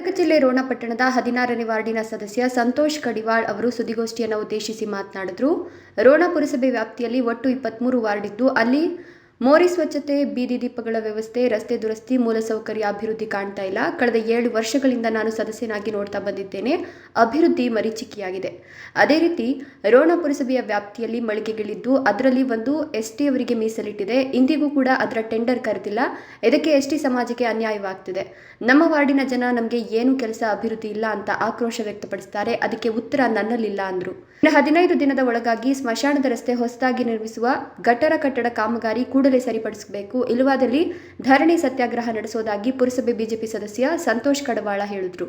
ಗದಗ ಜಿಲ್ಲೆ ರೋಣ ಪಟ್ಟಣದ ಹದಿನಾರನೇ ವಾರ್ಡಿನ ಸದಸ್ಯ ಸಂತೋಷ್ ಕಡಿವಾಳ್ ಅವರು ಸುದ್ದಿಗೋಷ್ಠಿಯನ್ನು ಉದ್ದೇಶಿಸಿ ಮಾತನಾಡಿದರು. ರೋಣ ಪುರಸಭೆ ವ್ಯಾಪ್ತಿಯಲ್ಲಿ ಒಟ್ಟು ಇಪ್ಪತ್ತ್ಮೂರು ವಾರ್ಡ್ ಇದ್ದು ಅಲ್ಲಿ ಮೋರಿ ಸ್ವಚ್ಛತೆ, ಬೀದಿ ದೀಪಗಳ ವ್ಯವಸ್ಥೆ, ರಸ್ತೆ ದುರಸ್ತಿ, ಮೂಲಸೌಕರ್ಯ ಅಭಿವೃದ್ಧಿ ಕಾಣ್ತಾ ಇಲ್ಲ. ಕಳೆದ ಏಳು ವರ್ಷಗಳಿಂದ ನಾನು ಸದಸ್ಯನಾಗಿ ನೋಡ್ತಾ ಬಂದಿದ್ದೇನೆ. ಅಭಿವೃದ್ಧಿ ಮರೀಚಿಕೆಯಾಗಿದೆ. ಅದೇ ರೀತಿ, ರೋಣ ಪುರಸಭೆಯ ವ್ಯಾಪ್ತಿಯಲ್ಲಿ ಮಳಿಗೆಗಳಿದ್ದು, ಅದರಲ್ಲಿ ಒಂದು ಎಸ್ ಅವರಿಗೆ ಮೀಸಲಿಟ್ಟಿದೆ. ಇಂದಿಗೂ ಕೂಡ ಅದರ ಟೆಂಡರ್ ಕರೆದಿಲ್ಲ. ಇದಕ್ಕೆ ಎಸ್ ಟಿ ಸಮಾಜಕ್ಕೆ ಅನ್ಯಾಯವಾಗ್ತಿದೆ. ನಮ್ಮ ವಾರ್ಡಿನ ಜನ ನಮಗೆ ಏನು ಕೆಲಸ ಅಭಿವೃದ್ಧಿ ಇಲ್ಲ ಅಂತ ಆಕ್ರೋಶ ವ್ಯಕ್ತಪಡಿಸ್ತಾರೆ. ಅದಕ್ಕೆ ಉತ್ತರ ನನ್ನಲ್ಲಿಲ್ಲ ಅಂದರು. ಹದಿನೈದು ದಿನದ ಒಳಗಾಗಿ ಸ್ಮಶಾನದ ರಸ್ತೆ ಹೊಸದಾಗಿ ನಿರ್ಮಿಸುವ ಗಟರ ಕಟ್ಟಡ ಕಾಮಗಾರಿ ಕೂಡಲೇ ಸರಿಪಡಿಸಬೇಕು. ಇಲ್ಲವಾದಲ್ಲಿ ಧರಣಿ ಸತ್ಯಾಗ್ರಹ ನಡೆಸೋದಾಗಿ ಪುರಸಭೆ ಬಿಜೆಪಿ ಸದಸ್ಯ ಸಂತೋಷ್ ಕಡವಾಳ ಹೇಳಿದರು.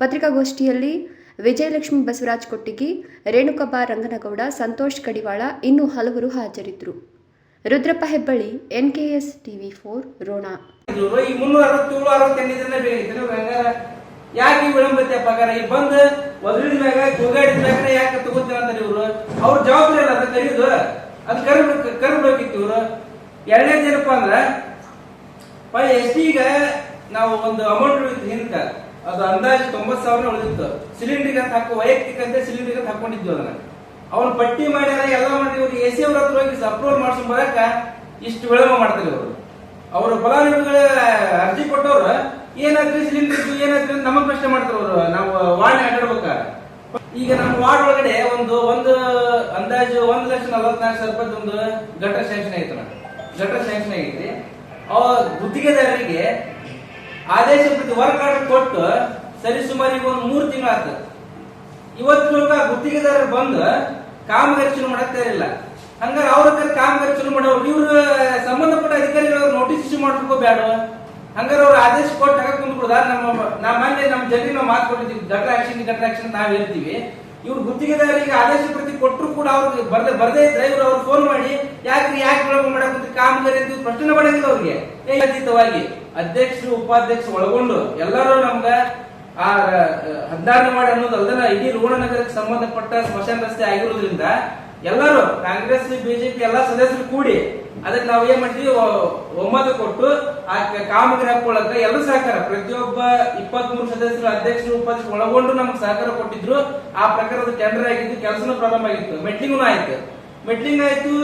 ಪತ್ರಿಕಾಗೋಷ್ಠಿಯಲ್ಲಿ ವಿಜಯಲಕ್ಷ್ಮಿ ಬಸವರಾಜ್ ಕೊಟ್ಟಿಗಿ ರೇಣುಕಬ್ಬ ರಂಗನಗೌಡ, ಸಂತೋಷ್ ಕಡಿವಾಳ ಇನ್ನೂ ಹಲವರು ಹಾಜರಿದ್ದರು Rudrappa Hebballi, NKS TV four, Ron. ಈ ಯಾಕೆ ಈ ವಿಳಂಬತೆ ಪಗಾರ? ಈಗ ಬಂದು ಒದರಿದ ಮ್ಯಾಗ, ಕೂಗಾಡಿದ ಮ್ಯಾಗ ಯಾಕೆ ತಗೋತೀರ ಅಂತಾರೆ ಇವ್ರು ಅವ್ರ ಜವಾಬ್ದಾರಿ ಅಲ್ಲ ಕರೀದು ಅದ್ ಕರ್ಬೇಕು ಕರ್ಬೇಕಿತ್ತು ಇವ್ರು. ಎರಡನೇದು ಅಂದ್ರೆ, ಪೈ ಎಸ್ ಈಗ ನಾವು ಒಂದು ಅಮೌಂಟ್ ಹಿಂದಕ. ಅದು ಅಂದಾಜು ತೊಂಬತ್ ಸಾವಿರ ಉಳಿದಿತ್ತು. ಸಿಲಿಂಡರ್ ಅಂತ ಹಾಕೋ, ವೈಯಕ್ತಿಕ ಅಂತ ಸಿಲಿಂಡರ್ ಅಂತ ಹಾಕೊಂಡಿದ್ವಿ ಅದನ್ನ. ಅವ್ನ ಪಟ್ಟಿ ಮಾಡ್ಯಾರ, ಎಲ್ಲ ಮಾಡಿ ಇವ್ರು ಎ ಸಿ ಅವ್ರ ಹತ್ರ ಹೋಗಿ ಅಪ್ರೂವಲ್ ಮಾಡ್ಸ್ಕೊಂಡ್ ಬರಕ ಇಷ್ಟು ವಿಳಂಬ ಮಾಡ್ತಾರೆ ಇವರು. ಅವರು ಫಲಾನುಭವಿಗಳ ಅರ್ಜಿ ಕೊಟ್ಟವ್ರು, ಏನಾದ್ರಿ ಸಿಲಿಂಡರ್ ಏನಾದ್ರಿ ನಮಗ್ ಪ್ರಶ್ನೆ ಮಾಡ್ತಾರೆ ಅವರು. ನಾವು ವಾರ್ಡ್ ಅಡ್ಡಾಡ್ಬೇಕಾರ ಈಗ ನಮ್ಮ ವಾರ್ಡ್ ಒಳಗಡೆ ಒಂದು ಒಂದು ಅಂದಾಜು ಒಂದ್ ಲಕ್ಷ ನಲವತ್ನಾಲ್ಕು ಸಾವಿರ ರೂಪಾಯಿ ಒಂದು ಗಟರ್ ಸ್ಯಾಂಕ್ಷನ್ ಐತೆ ಗಟರ್ ಸ್ಯಾಂಕ್ಷನ್ ಆಗೈತಿ ಅವ ಗುತ್ತಿಗೆದಾರರಿಗೆ ಆದೇಶ ಪ್ರತಿ ವರ್ಕ್ ಆರ್ಡರ್ ಕೊಟ್ಟು ಸರಿ ಸುಮಾರು ಒಂದು ಮೂರು ತಿಂಗಳಾತ. ಇವತ್ತು ಗುತ್ತಿಗೆದಾರರು ಬಂದು ಕಾಮಗಾರಿ ಶುರು ಮಾಡಕ್ ತಯಾರಿಲ್ಲ ಹಂಗಾರೆ ಅವ್ರ ಹತ್ರ ಕಾಮಗಾರಿ ಶುರು ಮಾಡೋರು ಇವ್ರ ಸಂಬಂಧಪಟ್ಟ ಅಧಿಕಾರಿಗಳು ನೋಟಿಸ್ ಇಶ್ಯೂ ಮಾಡ್ಬೇಕು ಬೇಡ ಹಂಗಾರೆ ಅವ್ರ ಆದೇಶ ಕೊಟ್ಟು ಹಾಕಿ ಕುಂದ್ಬಿಡುದ? ನಮ್ಮ ನಮ್ಮ ಮನೆ ನಮ್ಮ ಜನರಿಗೆ ನಾವು ಮಾತು ಕೊಟ್ಟಿದ್ದೀವಿ ಗಟ್ರ ಆಕ್ಷನ್ ಆಕ್ಷನ್ ನಾವು ಹೇಳ್ತೀವಿ. ಇವ್ರು ಗುತ್ತಿಗೆದಾರರಿಗೆ ಆದೇಶ ಪ್ರತಿ ಕೊಟ್ಟರು ಕೂಡ ಅವ್ರಿಗೆ ಬರದೆ, ಬರದೇ ಇದ್ರೆ ಇವ್ರು ಅವ್ರು ಫೋನ್ ಮಾಡಿ ಯಾಕೆ ಯಾಕೆ ವಿಳಂಬ ಮಾಡಕ್ ಕುಂತ್ರಿ? ಕಾಮಗಾರಿ ಅಂತ ಪ್ರಶ್ನೆ ಮಾಡಂಗಿಲ್ಲ ಅವ್ರಿಗೆ. ಖಂಡಿತವಾಗಿ. ಅಧ್ಯಕ್ಷರು, ಉಪಾಧ್ಯಕ್ಷರು ಒಳಗೊಂಡು ಎಲ್ಲರೂ ನಮ್ಗ ಆ ಹದಿನಾರನೇ ಮಾಡಿ ಅನ್ನೋದು ಈ ಇಡೀ ನಗರಕ್ಕೆ ಸಂಬಂಧಪಟ್ಟ ಸ್ಮಶಾನ ರಸ್ತೆ ಆಗಿರೋದ್ರಿಂದ ಎಲ್ಲರೂ ಕಾಂಗ್ರೆಸ್, ಬಿಜೆಪಿ ಎಲ್ಲಾ ಸದಸ್ಯರು ಕೂಡಿ ಅದಕ್ಕೆ ನಾವು ಏನ್ ಮಾಡ್ತೀವಿ? ಒಮ್ಮತ ಕೊಟ್ಟು ಆ ಕಾಮಗಾರಿ ಎಲ್ಲ ಸಹಕಾರ. ಪ್ರತಿಯೊಬ್ಬ ಇಪ್ಪತ್ತ್ ಮೂರು ಸದಸ್ಯರು, ಅಧ್ಯಕ್ಷರು, ಉಪಾಧ್ಯಕ್ಷರು ಒಳಗೊಂಡು ನಮ್ಗೆ ಸಹಕಾರ ಕೊಟ್ಟಿದ್ರು. ಆ ಪ್ರಕಾರದ ಟೆಂಡರ್ ಆಗಿದ್ದು ಕೆಲಸನೂ ಪ್ರಾರಂಭ ಆಗಿತ್ತು. ಮೆಟ್ಲಿಂಗೂ ಆಯ್ತು. ಮೆಟ್ಲಿಂಗ್ ಆಯ್ತು,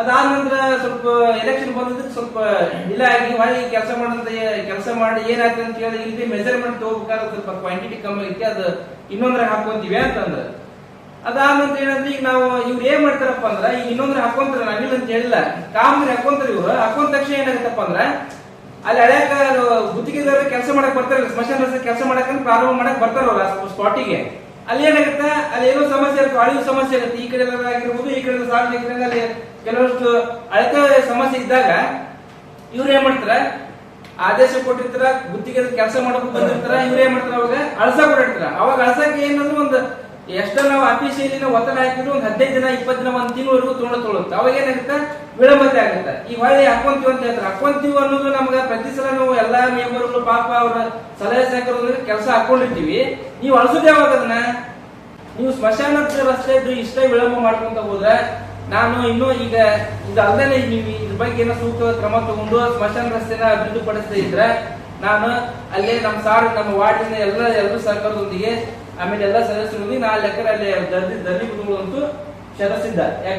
ಅದಾದ ನಂತರ ಸ್ವಲ್ಪ ಎಲೆಕ್ಷನ್ ಬಂದಿದ್ದಕ್ಕೆ ಸ್ವಲ್ಪ ಇಲ್ಲ ಆಗಿ ಹೊಳ್ಳಿ ಕೆಲಸ ಮಾಡಂತ ಕೆಲಸ ಮಾಡಿ, ಏನಾಯ್ತು? ಅಂತ ಹೇಳಿ ಇಲ್ಲಿ ಮೆಜರ್ಮೆಂಟ್ ತಗೋಬೇಕಾದ್ರೆ ಸ್ವಲ್ಪ ಕ್ವಾಂಟಿಟಿ ಕಮ್ಮಿ ಐತಿ. ಅದು ಇನ್ನೊಂದ್ರ ಹಾಕೊಂತೀವಿ ಅಂತಂದ್ರ. ಅದಾದ ನಂತರ ಏನಂದ್ರೆ ಈಗ ನಾವು ಇವ್ರು ಏನ್ ಮಾಡ್ತಾರಪ್ಪ ಅಂದ್ರ, ಈಗ ಇನ್ನೊಂದ್ರ ಹಾಕೊಂತಾರ ನಾನಿಲ್ಲ ಅಂತ ಹೇಳಿಲ್ಲ. ಕಾಮನ್ ಹಾಕೊಂತಾರ ಇವ್ರು. ಹಾಕೊಂಡ ತಕ್ಷಣ ಏನಾಗತ್ತಪ್ಪ ಅಂದ್ರ, ಅಲ್ಲಿ ಹಳ್ಯಾಕ ಗುತ್ತಿಗೆದಾರ ಕೆಲಸ ಮಾಡಕ್ ಬರ್ತಾರಲ್ಲ, ಸ್ಮಶಾನ ಕೆಲಸ ಮಾಡಕ್ ಪ್ರಾರಂಭ ಮಾಡಕ್ ಬರ್ತಾರ ಅವ್ರ ಸ್ಪಾಟಿಗೆ. ಅಲ್ಲಿ ಏನಾಗುತ್ತೆ, ಅಲ್ಲಿ ಏನೋ ಸಮಸ್ಯೆ ಇರುತ್ತೆ, ಅಳಿವು ಸಮಸ್ಯೆ ಇರುತ್ತೆ. ಈ ಕಡೆ ಆಗಿರ್ಬೋದು, ಈ ಕಡೆ ಸಾರ್ವಜನಿಕರಿಂದ ಅಲ್ಲಿ ಕೆಲವಷ್ಟು ಅಳತೆ ಸಮಸ್ಯೆ ಇದ್ದಾಗ ಇವ್ರು ಏನ್ ಮಾಡ್ತಾರ, ಆದೇಶ ಕೊಟ್ಟಿರ್ತಾರ ಗುತ್ತಿಗೆ ಕೆಲಸ ಮಾಡಕ್ ಬಂದಿರ್ತಾರ, ಇವ್ರು ಏನ್ ಮಾಡ್ತಾರ ಅವಾಗ ಅಳಸ ಕೊಟ್ಟಿರ್ತಾರ ಅವಾಗ ಅಳಸಕ್ಕೆ ಏನಂದ್ರೆ ಒಂದು ಎಷ್ಟ ನಾವು ಆಫೀಸಿಯಲ್ಲಿ ಒತ್ತಡ ಹಾಕಿದ್ರು ಒಂದು ಹದಿನೈದು ದಿನ, ಇಪ್ಪತ್ತು ದಿನ, ಒಂದು ತಿಂಗಳವರೆಗೂ ತೊಗೊಂಡು ತೊಗೊಳುತ್ತೆ ಅವಾಗ ಏನಾಗುತ್ತೆ? ವಿಳಂಬತೆ ಆಗುತ್ತೆ. ಈ ಹೊಳ್ಳಿ ಹಾಕೊಂತೀವಿ ಅಂತ ಹೇಳ್ತಾರೆ. ಹಾಕೊಂತೀವಿ ಅನ್ನೋದು ನಮ್ಗೆ ಪ್ರತಿ ಸಲ ನಾವು ಎಲ್ಲಾ ಮೆಂಬರ್ಗಳು ಪಾಪ ಅವರ ಸಲಹೆ ಸಹಕಾರ ಕೆಲಸ ಹಾಕೊಂಡಿರ್ತೀವಿ. ನೀವು ಅಳಿಸೋದೇ ಯಾವಾಗ ಅದನ್ನ ನೀವು ಸ್ಮಶಾನ ರಸ್ತೆ ಇದ್ದು ಇಷ್ಟೇ ವಿಳಂಬ ಮಾಡ್ಕೊಂತ ಹೋದ್ರೆ ನಾನು ಇನ್ನೂ ಈಗ ಇದು ಅಲ್ಲದೆ ನೀವು ಇದ್ರ ಬಗ್ಗೆ ಏನೋ ಸೂಕ್ತ ಕ್ರಮ ತಗೊಂಡು ಸ್ಮಶಾನ ರಸ್ತೆನ ಅಭಿವೃದ್ಧಿ ಪಡಿಸದೇ ಇದ್ರೆ ನಾನು ಅಲ್ಲೇ ನಮ್ಮ ಸಾರ್, ನಮ್ಮ ವಾರ್ಡಿನ ಎಲ್ಲ ಎಲ್ಲರೂ ಸಹಕಾರದೊಂದಿಗೆ ಆಮೇಲೆ ಎಲ್ಲ ಸದಸ್ಯರು ನಾ ಲೆಕ್ಕ ಅಲ್ಲಿ ದರ್ದಿ ದರ್ದಿ ಅಂತೂ ಶರಸಿದ್ದ